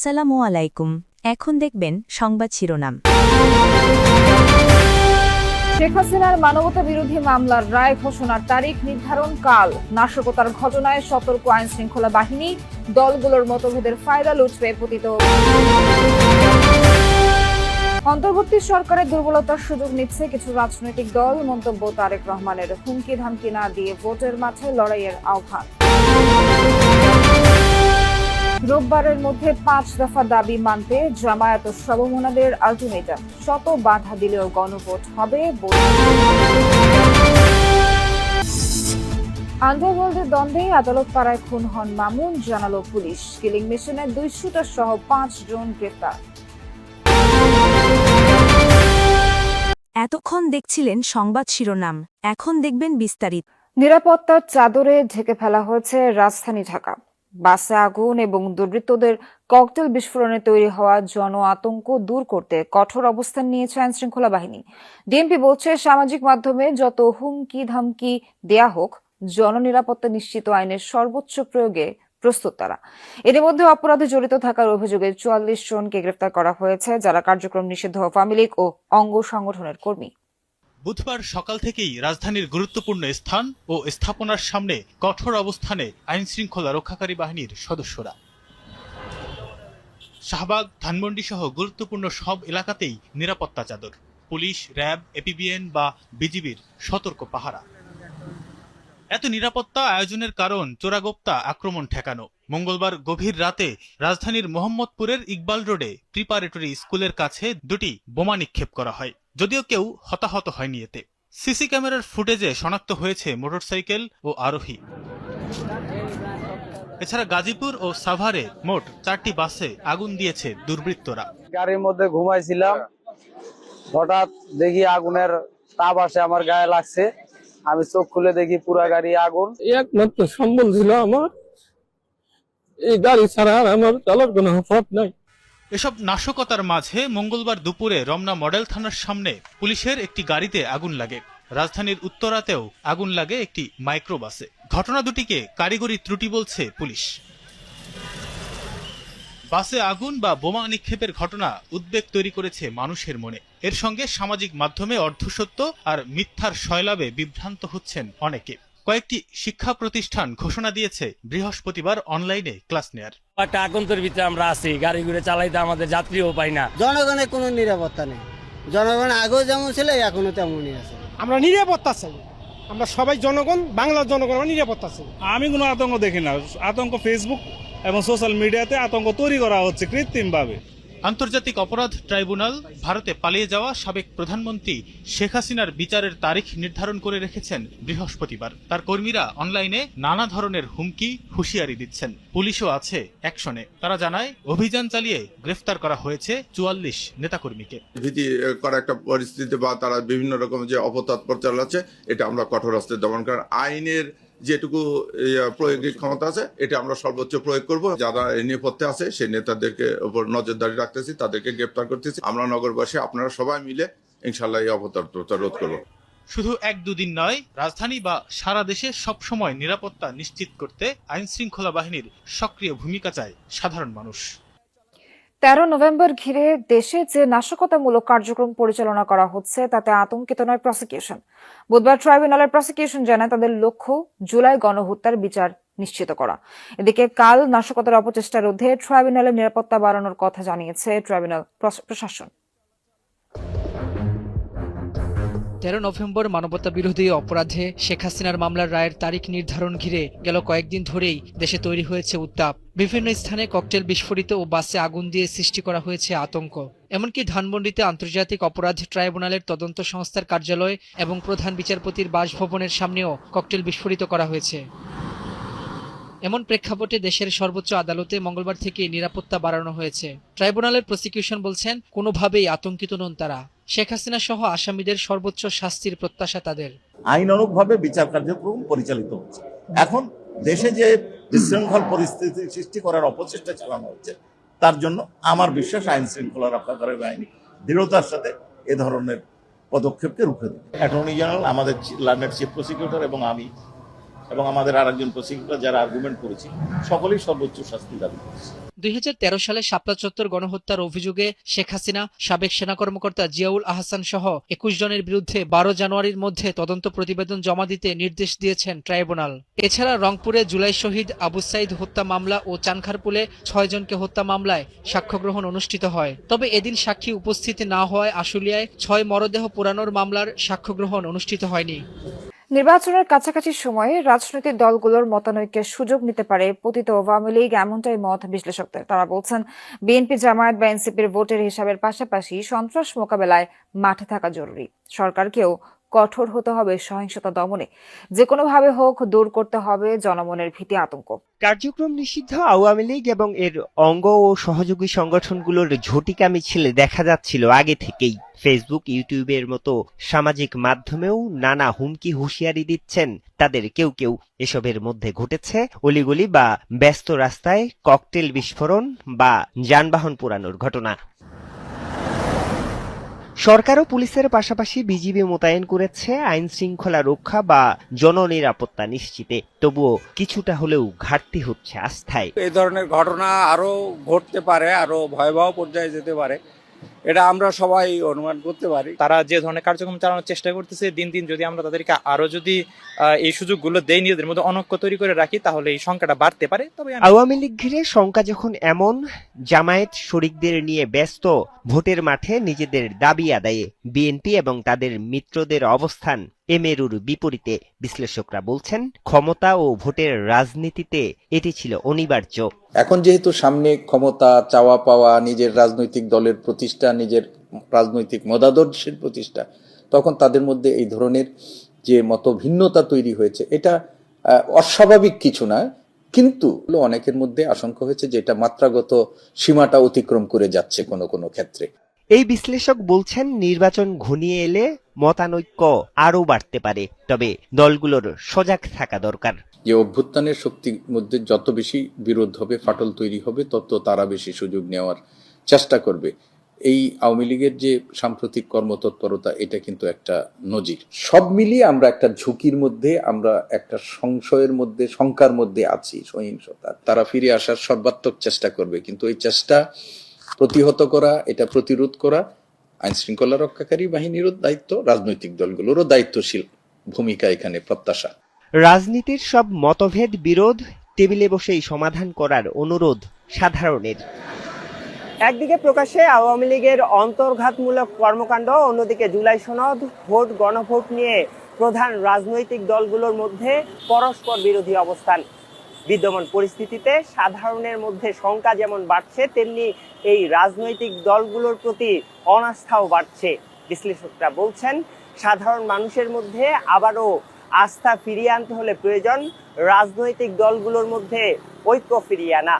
আসসালামু আলাইকুম। এখন দেখবেন সংবাদ শিরোনাম। শেখ হাসিনার মানবতা বিরোধী মামলার রায় ঘোষণার তারিখ নির্ধারণ কাল। নাশকতার ঘটনায় সতর্ক আইন শৃঙ্খলা বাহিনী, দলগুলোর মতভেদের ফায়দা লুটবে পতিত। অন্তর্বর্তী সরকারের দুর্বলতার সুযোগ নিচ্ছে কিছু রাজনৈতিক দল, মন্তব্য তারেক রহমানের হুমকি ধামকি না দিয়ে ভোটের মাঠে লড়াইয়ের আহ্বান। রোববারের মধ্যে পাঁচ দফা দাবি মানতে জামায়াত ও সবমোনাদের আলটিমেটাম। শত বাধা দিলেও গণভোট হবে আন্ডারওয়ার্ল্ডের দ্বন্দ্বে আদালত পাড়ায় খুন হন মামুন জানালো পুলিশ। কিলিং মিশনে দুই শুটার সহ পাঁচ জন গ্রেফতার এতক্ষণ দেখছিলেন সংবাদ শিরোনাম। এখন দেখবেন বিস্তারিত। নিরাপত্তার চাদরে ঢেকে ফেলা হয়েছে রাজধানী ঢাকা। বাসে আগুন এবং দুর্বৃত্তদের ককটেল বিস্ফোরণে তৈরি হওয়া জন আতঙ্ক দূর করতে কঠোর অবস্থান নিয়েছে আইন শৃঙ্খলা বাহিনী। ডিএমপি বলছে, সামাজিক মাধ্যমে যত হুমকি ধামকি দেয়া হোক, জননিরাপত্তা নিশ্চিত আইনের সর্বোচ্চ প্রয়োগে প্রস্তুত তারা। এর মধ্যে অপরাধে জড়িত থাকার অভিযোগে চুয়াল্লিশ জনকে গ্রেফতার করা হয়েছে, যারা কার্যক্রম নিষিদ্ধ আওয়ামী ও অঙ্গ সংগঠনের কর্মী। বুধবার সকাল থেকেই রাজধানীর গুরুত্বপূর্ণ স্থান ও স্থাপনার সামনে কঠোর অবস্থানে আইন শৃঙ্খলা রক্ষাকারী বাহিনীর সদস্যরা। শাহবাগ, ধানমন্ডি সহ গুরুত্বপূর্ণ সব এলাকাতেই নিরাপত্তা চাদর, পুলিশ, র্যাব, এপিবিএন বা বিজিবির সতর্ক পাহারা। এত নিরাপত্তা আয়োজনের কারণ চোরাগোপ্তা আক্রমণ ঠেকানো। মঙ্গলবার গভীর রাতে রাজধানীর মোহাম্মদপুরের ইকবাল রোডে প্রিপারেটরি স্কুলের কাছে দুটি বোমা নিক্ষেপ করা হয়। যদিও কেউ হতাহত হয়নি এতে। সিসি ক্যামেরার ফুটেজে শনাক্ত হয়েছে মোটরসাইকেল ও আরোহী। এছাড়া গাজীপুর ও সাভারে মোট চারটি বাসে আগুন দিয়েছে দুর্বৃত্তরা। গাড়ির মধ্যে ঘুমাইছিলাম। হঠাৎ দেখি আগুনের তাপ আসে আমার গায়ে লাগছে। আমি চোখ খুলে দেখি পুরা গাড়ি আগুন। একমাত্র সম্বল ছিল আমার। এই গাড়ি ছাড়া আর আমার চলার কোনো পথ নাই। এসব নাশকতার মাঝে মঙ্গলবার দুপুরে রমনা মডেল থানার সামনে পুলিশের একটি গাড়িতে আগুন লাগে। রাজধানীর উত্তরাতেও আগুন লাগে একটি মাইক্রোবাসে। ঘটনা দুটিকে কারিগরি ত্রুটি বলছে পুলিশ। বাসে আগুন বা বোমা নিক্ষেপের ঘটনা উদ্বেগ তৈরি করেছে মানুষের মনে। এর সঙ্গে সামাজিক মাধ্যমে অর্ধসত্য আর মিথ্যার শয়লাভে বিভ্রান্ত হচ্ছেন অনেকে। কয়েকটি শিক্ষা প্রতিষ্ঠান ঘোষণা দিয়েছে বৃহস্পতিবার অনলাইনে ক্লাস নেয়ার। একটা আগন্তুর ভিতরে আমরা আছি গাড়ি ঘুরে চালাইতে আমাদের যাত্রীও পাই না। জনগণের কোনো নিরাপত্তা নেই। জনগণ আগেও যেমন ছিল এখনও তেমনই আছে। আমরা নিরাপত্তা চাই। আমরা সবাই জনগণ বাংলার জনগণ আমরা নিরাপত্তা চাই। আমি কোনো আতঙ্ক দেখি না। আতঙ্ক ফেসবুক এবং সোশ্যাল মিডিয়াতে আতঙ্ক তৈরি করা হচ্ছে কৃত্রিমভাবে। আন্তর্জাতিক অপরাধ ট্রাইব্যুনাল ভারতে পালিয়ে যাওয়া সাবেক প্রধানমন্ত্রী শেখ হাসিনার বিচারের তারিখ নির্ধারণ করে রেখেছেন বৃহস্পতিবার। তার কর্মীরা অনলাইনে নানা ধরনের হুমকি, হুঁশিয়ারি দিচ্ছেন। পুলিশও আছে অ্যাকশনে তারা জানায়, অভিযান চালিয়ে গ্রেফতার করা হয়েছে চুয়াল্লিশ নেতাকর্মীকে। ভীতি করা একটা পরিস্থিতি বা তারা বিভিন্ন রকম যে অপতৎপর চালাচ্ছে, এটা আমরা কঠোর হস্তে দমন করার আইনের যেটুকু ইয়া, প্রয়োগিক ক্ষমতা আছে এটা আমরা সর্বোচ্চ প্রয়োগ করব। যারা নেপথ্যে আছে সেই নেতাদেরকে উপর নজরদারি রাখতেছি তাদেরকে গ্রেপ্তার করতেছি। আমরা নগরবাসী আপনারা সবাই মিলে ইনশাল্লাহ এই অপতৎপরতা রোধ করব। শুধু এক দুদিন নয় রাজধানী বা সারা দেশে সবসময় নিরাপত্তা নিশ্চিত করতে আইন শৃঙ্খলা বাহিনীর সক্রিয় ভূমিকা চায় সাধারণ মানুষ। তেরো নভেম্বর ঘিরে দেশে যে নাশকতামূলক কার্যক্রম পরিচালনা করা হচ্ছে, তাতে আতঙ্কিত নয় প্রসিকিউশন বুধবার ট্রাইব্যুনালের প্রসিকিউশন জানায় তাদের লক্ষ্য, জুলাই গণহত্যার বিচার নিশ্চিত করা। এদিকে কাল নাশকতার অপচেষ্টা রোধে ট্রাইব্যুনালের নিরাপত্তা বাড়ানোর কথা জানিয়েছে ট্রাইব্যুনাল প্রশাসন। তেরো নভেম্বর মানবতা বিরোধী অপরাধে শেখ হাসিনার মামলার রায়ের তারিখ নির্ধারণ ঘিরে গেল কয়েকদিন ধরেই দেশে তৈরি হয়েছে উত্তাপ। বিভিন্ন স্থানে ককটেল বিস্ফোরিত ও বাসে আগুন দিয়ে সৃষ্টি করা হয়েছে আতঙ্ক। এমনকি ধানমন্ডিতে আন্তর্জাতিক অপরাধ ট্রাইব্যুনালের তদন্ত সংস্থার কার্যালয় এবং প্রধান বিচারপতির বাসভবনের সামনেও ককটেল বিস্ফোরিত করা হয়েছে। এমন প্রেক্ষাপটে দেশের সর্বোচ্চ আদালতে মঙ্গলবার থেকে নিরাপত্তা বাড়ানো হয়েছে। ট্রাইব্যুনালের প্রসিকিউশন বলছেন, কোনোভাবেই আতঙ্কিত নন তারা। শেখ হাসিনা সহ আসামিদের সর্বোচ্চ শাস্তির প্রত্যাশা তাদের। আইনানুগভাবে বিচার কার্যক্রম পরিচালিত হচ্ছে। এখন দেশে যে বিশৃঙ্খল পরিস্থিতি সৃষ্টি করার অপচেষ্টা চালানো হচ্ছে, তার জন্য আমার বিশ্বাস আইন শৃঙ্খলা রক্ষাকারী বাহিনী দৃঢ়তার সাথে এ ধরনের পদক্ষেপকে রুখে দেবে। অ্যাটর্নি জেনারেল, আমাদের লার্নের চিফ প্রসিকিউটর এবং আমি এবং আমাদের আরেকজন প্রসিকিউটর যারা আর্গুমেন্ট করেছি, সকলেই সর্বোচ্চ শাস্তি দাবি করছে। তেরো সালে শাপলা চত্বর গণহত্যার অভিযোগে শেখ হাসিনা, সাবেক সেনা কর্মকর্তা জিয়াউল আহসান সহ একুশ জনের বিরুদ্ধে বারো জানুয়ারির মধ্যে তদন্ত প্রতিবেদন জমা দিতে নির্দেশ দিয়েছেন ট্রাইব্যুনাল। এছাড়া রংপুরে জুলাই শহীদ আবু সাইদ হত্যা মামলা ও চানখারপুলে ছয় জনকে হত্যা মামলায় সাক্ষ্য গ্রহণ অনুষ্ঠিত হয়। তবে এদিন সাক্ষী উপস্থিত না হওয়ায় আশুলিয়ায় ছয় মরদেহ পোড়ানোর মামলার সাক্ষ্য গ্রহণ অনুষ্ঠিত হয়নি। নির্বাচনের কাছাকাছি সময়ে রাজনৈতিক দলগুলোর মতানৈক্যের সুযোগ নিতে পারে পতিত আওয়ামী লীগ, এমনটাই মত বিশ্লেষকদের। তারা বলছেন, বিএনপি জামায়াত বা এনসিপির ভোটের হিসাবের পাশাপাশি সন্ত্রাস মোকাবেলায় মাঠে থাকা জরুরি। সরকারকেও কঠোর হতে হবে সহিংসতা দমনে। যে কোনোভাবে হোক, দূর করতে হবে জনমনের ভীতি আতঙ্ক। কার্যক্রম নিষিদ্ধ আওয়ামী লীগ এবং এর অঙ্গ ও সহযোগী সংগঠনগুলোর ঝটিকা মিছিলে দেখা যাচ্ছিল আগে থেকেই। ফেসবুক ইউটিউবের মতো সামাজিক মাধ্যমেও নানা হুমকি হুঁশিয়ারি দিচ্ছেন। তাদের কেউ কেউ এসবের মধ্যে ঘটেছে। অলিগলি বা ব্যস্ত রাস্তায় ককটেল বিস্ফোরণ বা যানবাহন পোড়ানোর ঘটনা। সরকার ও পুলিশের পাশাপাশি বিজিবি মোতায়েন করেছে আইন শৃঙ্খলা রক্ষা বা জননিরাপত্তা নিশ্চিতে। তবুও কিছুটা হলেও ঘাটতি হচ্ছে আস্থায়। এই ধরনের ঘটনা আরও ঘটতে পারে আরও ভয়াবহ পর্যায়ে যেতে পারে। এটা আমরা সবাই অনুমান করতে পারি। তারা যে ধরনের কার্যক্রম চালানোর চেষ্টা করতেছে দিন দিন যদি আমরা তাদেরকে আরও যদি আহ, এই সুযোগগুলো দেই নিজেদের মধ্যে অনৈক্য তৈরি করে রাখি তাহলে এই সংখ্যাটা বাড়তে পারে। তবে আওয়ামী লীগ ঘিরে শঙ্কা যখন এমন জামায়াত শরিকদের নিয়ে ব্যস্ত ভোটের মাঠে নিজেদের দাবি আদায়ে বিএনপি এবং তাদের মিত্রদের অবস্থান এমেরুর বিপরীতে বিশ্লেষকরা বলছেন ক্ষমতা ও ভোটের রাজনীতিতে এটি ছিল অনিবার্য। এখন যেহেতু সামনে ক্ষমতা চাওয়া পাওয়া নিজের রাজনৈতিক দলের প্রতিষ্ঠা নিজের রাজনৈতিক মতাদর্শের প্রতিষ্ঠা তখন তাদের মধ্যে এই ধরনের যে মত ভিন্নতা তৈরি হয়েছে এটা অস্বাভাবিক কিছু না কিন্তু অনেকের মধ্যে আশঙ্কা হয়েছে যে এটা মাত্রাগত সীমাটা অতিক্রম করে যাচ্ছে কোনো কোনো ক্ষেত্রে। এই বিশ্লেষক বলছেন নির্বাচন ঘনিয়ে এলে মতানৈক্য আরও বাড়তে পারে তবে দলগুলোর সজাগ থাকা দরকার। যে অভ্যুত্থানের শক্তির মধ্যে যত বেশি বিরোধ হবে ফাটল তৈরি হবে তত তারা বেশি সুযোগ নেওয়ার চেষ্টা করবে। এই আওয়ামী লীগের যে সাম্প্রতিক কর্মতৎপরতা, এটা কিন্তু একটা নজির। সব মিলিয়ে আমরা একটা ঝুঁকির মধ্যে, আমরা একটা সংশয়ের মধ্যে, শঙ্কার মধ্যে আছি সহিংসতা তারা ফিরে আসার সর্বাত্মক চেষ্টা করবে, কিন্তু এই চেষ্টা প্রতিহত করা, এটা প্রতিরোধ করা আইন শৃঙ্খলা রক্ষাকারী বাহিনীরও দায়িত্ব, রাজনৈতিক দলগুলোরও দায়িত্বশীল ভূমিকা এখানে প্রত্যাশা। রাজনীতির সব মতভেদ বিরোধ, টেবিলে বসেই সমাধান করার অনুরোধ সাধারণের। একদিকে প্রকাশ্যে আওয়ামী লীগের অন্তর্ঘাতমূলক কর্মকাণ্ড, অন্যদিকে জুলাই সনদ, ভোট গণভোট নিয়ে প্রধান রাজনৈতিক দলগুলোর মধ্যে পরস্পর বিরোধী অবস্থান। বিদ্যমান পরিস্থিতিতে সাধারণের মধ্যে শঙ্কা যেমন বাড়ছে, তেমনি এই রাজনৈতিক দলগুলোর প্রতি অনাস্থাও বাড়ছে। বিশ্লেষকরা বলছেন, সাধারণ মানুষের মধ্যে আবারও আস্থা ফিরিয়ে আনতে হলে প্রয়োজন রাজনৈতিক দলগুলোর মধ্যে ঐক্য ফিরিয়ে আনা।